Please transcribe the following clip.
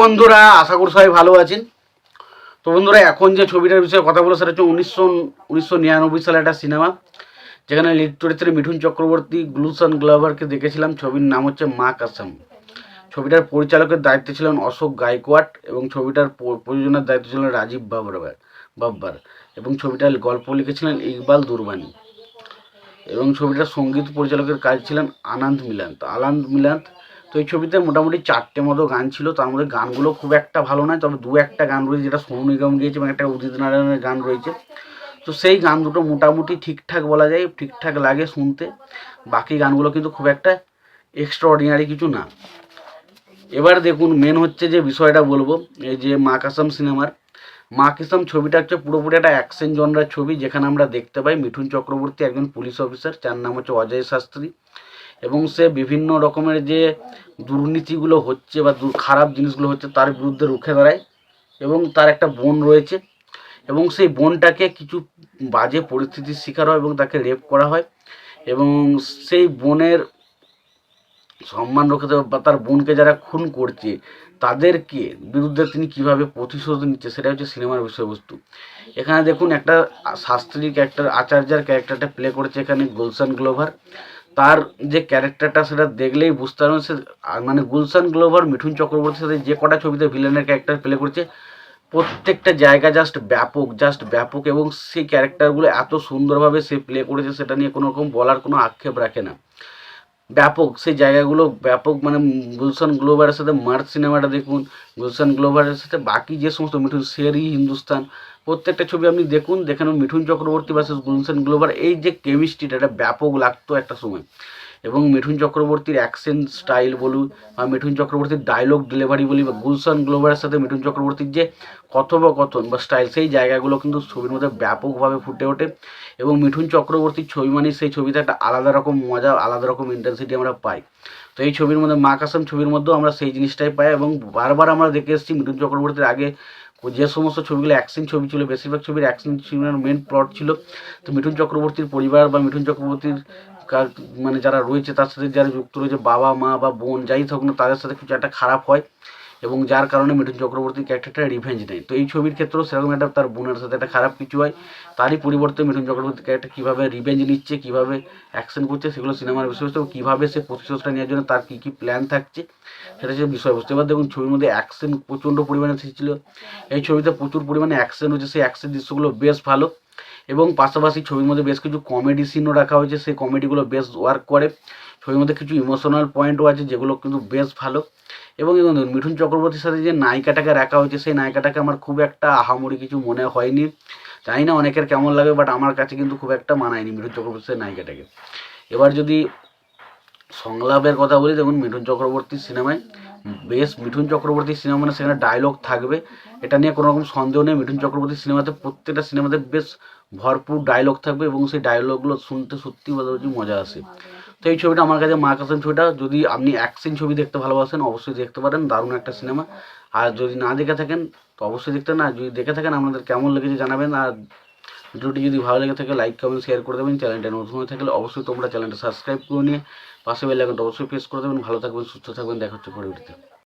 বন্ধুরা, আশা করি সবাই ভালো আছেন। তো বন্ধুরা, এখন যে ছবিটার বিষয়ে কথা বলো সেটা হচ্ছে উনিশশো উনিশশো নিরানব্বই সালে একটা সিনেমা, যেখানে লিড চরিত্রে মিঠুন চক্রবর্তী গ্লুসন গ্লাভারকে দেখেছিলাম। ছবির নাম হচ্ছে মা কাসাম। ছবিটার পরিচালকের দায়িত্বে ছিলেন অশোক গায়কোয়াড এবং ছবিটার প্রযোজনার দায়িত্ব ছিলেন রাজীব বাবর বাব্বার এবং ছবিটার গল্প লিখেছিলেন ইকবাল দুরবানি। এবং ছবিটার সংগীত পরিচালকের কাজ ছিলেন আনন্দ মিলান্ত। আনন্দ মিলান্ত তো এই ছবিতে মোটামুটি চারটে মতো গান ছিল, তার মধ্যে গানগুলো খুব একটা ভালো নয়, তবে দু একটা গান রয়েছে, যেটা সোনু নিগম গিয়েছে এবং একটা উদিত নারায়ণের গান রয়েছে। তো সেই গান দুটো মোটামুটি ঠিকঠাক বলা যায়, ঠিকঠাক লাগে শুনতে, বাকি গানগুলো কিন্তু খুব একটা এক্সট্রা অর্ডিনারি কিছু না। এবার দেখুন মেন হচ্ছে যে বিষয়টা বলব, এই যে মা কাসাম সিনেমার। মা কাসাম ছবিটা হচ্ছে পুরোপুরি একটা অ্যাকশন জনরার ছবি, যেখানে আমরা দেখতে পাই মিঠুন চক্রবর্তী একজন পুলিশ অফিসার যার নাম হচ্ছে অজয় শাস্ত্রী। এবং সে বিভিন্ন রকমের যে দুর্নীতিগুলো হচ্ছে বা খারাপ জিনিসগুলো হচ্ছে তার বিরুদ্ধে রুখে দাঁড়ায় এবং তার একটা বোন রয়েছে এবং সেই বোনটাকে কিছু বাজে পরিস্থিতির শিকার হয় এবং তাকে রেপ করা হয় এবং সেই বোনের সম্মান রক্ষাতে বা তার বোনকে যারা খুন করছে, তাদেরকে বিরুদ্ধে তিনি কীভাবে প্রতিশোধ নিচ্ছে সেটা হচ্ছে সিনেমার বিষয়বস্তু। এখানে দেখুন একটা শাস্ত্রী ক্যারেক্টার আচার্যার ক্যারেক্টারটা প্লে করেছে এখানে গুলশান গ্লোভার। তার যে ক্যারেক্টারটা সেটা দেখলেই বুঝতে পারবেন সে মানে গুলশান গ্লোভার, মিঠুন চক্রবর্তীর সাথে যে কটা ছবিতে ভিলেনের ক্যারেক্টার প্লে করছে, প্রত্যেকটা জায়গা জাস্ট ব্যাপক জাস্ট ব্যাপক এবং সেই ক্যারেক্টারগুলো এত সুন্দরভাবে সে প্লে করেছে সেটা নিয়ে কোনো রকম বলার কোনো আক্ষেপ রাখে না। ব্যাপক, সেই জায়গাগুলো ব্যাপক মানে গুলশান গ্লোবারের সাথে মার্চ সিনেমাটা দেখুন, গুলশান গ্লোবারের সাথে বাকি যে সমস্ত মিঠুন শেরি হিন্দুস্তান, প্রত্যেকটা ছবি আপনি দেখুন দেখেন মিঠুন চক্রবর্তী ভার্সেস গুলশান গ্লোবার এই যে কেমিস্ট্রিটা এটা ব্যাপক লাগতো একটা সময়। এবং মিঠুন চক্রবর্তীর অ্যাকশন স্টাইল বলুন বা মিঠুন চক্রবর্তীর ডায়লগ ডেলিভারি বলি বা গুলশান গ্লোবারের সাথে মিঠুন চক্রবর্তীর যে কথোপকথন বা স্টাইল সেই জায়গাগুলো কিন্তু ছবির মধ্যে ব্যাপকভাবে ফুটে ওঠে এবং মিঠুন চক্রবর্তীর ছবি মানে সেই ছবিতে একটা আলাদা রকম মজা, আলাদা রকম ইন্টেন্সিটি আমরা পাই। তো এই ছবির মধ্যে মা কাসাম ছবির মধ্যেও আমরা সেই জিনিসটাই পাই এবং বারবার আমরা দেখে এসেছি মিঠুন চক্রবর্তীর আগে যে সমস্ত ছবিগুলো অ্যাকশন ছবি ছিল, বেশিরভাগ ছবির অ্যাকশন ছবির মেন প্লট ছিল। তো মিঠুন চক্রবর্তীর পরিবার বা মিঠুন চক্রবর্তীর কার- মানে যারা রয়েছে তার সাথে যারা যুক্ত রয়েছে, বাবা, মা বা বোন, যাই থাকুক না, তাদের সাথে কিছু একটা খারাপ হয়। এবং যার কারণে মিঠুন চক্রবর্তীর ক্যারেক্টারটা রিভেঞ্জ নেয়। তো এই ছবির ক্ষেত্রেও সেরকম একটা তার বোনের সাথে একটা খারাপ কিছু হয়। তারই পরিবর্তে মিঠুন চক্রবর্তীর ক্যারেক্টার কীভাবে রিভেঞ্জ নিচ্ছে, কীভাবে অ্যাকশন করছে, সেগুলো সিনেমার বিষয়বস্তু এবং কীভাবে সে প্রতিশোধটা নেওয়ার জন্য তার কী কী প্ল্যান থাকছে, সেটা হচ্ছে বিষয়বস্তু। এবার দেখুন, ছবির মধ্যে অ্যাকশন প্রচণ্ড পরিমাণে ছিল এই ছবিতে প্রচুর পরিমাণে অ্যাকশন হচ্ছে সেই অ্যাকশন দৃশ্যগুলো বেশ ভালো এবং পাশাপাশি ছবির মধ্যে বেশ কিছু কমেডি সিনও রাখা হয়েছে। সেই কমেডিগুলো বেশ ওয়ার্ক করে। ছবির মধ্যে কিছু ইমোশনাল পয়েন্টও আছে যেগুলো কিন্তু বেশ ভালো। এবং এবং মিঠুন চক্রবর্তীর সাথে যে নায়িকাটাকে রাখা হয়েছে, সেই নায়িকাটাকে আমার খুব একটা আহামরি কিছু মনে হয়নি। জানি না অনেকের কেমন লাগে বাট আমার কাছে কিন্তু খুব একটা মানায়নি মিঠুন চক্রবর্তীর নায়িকাটাকে। এবার যদি সংলাপের কথা বলি, দেখুন, মিঠুন চক্রবর্তীর সিনেমায় বেশ মিঠুন চক্রবর্তীর সিনেমা মানে সেখানে ডায়লগ থাকবে। এটা নিয়ে কোনো রকম সন্দেহ নেই, মিঠুন চক্রবর্তীর সিনেমাতে প্রত্যেকটা সিনেমাতে বেশ ভরপুর ডায়লগ থাকবে এবং সেই ডায়লগগুলো শুনতে সত্যি মজা আসে। তো এই ছবিটা আমার কাছে মা কাসেম ছবিটা। যদি আপনি অ্যাকশন ছবি দেখতে ভালোবাসেন, অবশ্যই দেখতে পারেন। দারুণ একটা সিনেমা আর যদি না দেখে থাকেন, তো অবশ্যই দেখতে না যদি দেখে থাকেন, আপনাদের কেমন লেগেছে জানাবেন। আর ভিডিওটি যদি ভালো লেগে থাকে লাইক কমেন্ট শেয়ার করে দেবেন। চ্যানেলটা নতুন হয়ে থাকলে অবশ্যই তোমরা চ্যানেলটা সাবস্ক্রাইব করে নিয়ে পাশে বেল আইকনটা অবশ্যই প্রেস করে দেবেন। ভালো থাকবেন, সুস্থ থাকবেন। দেখা হচ্ছে পরে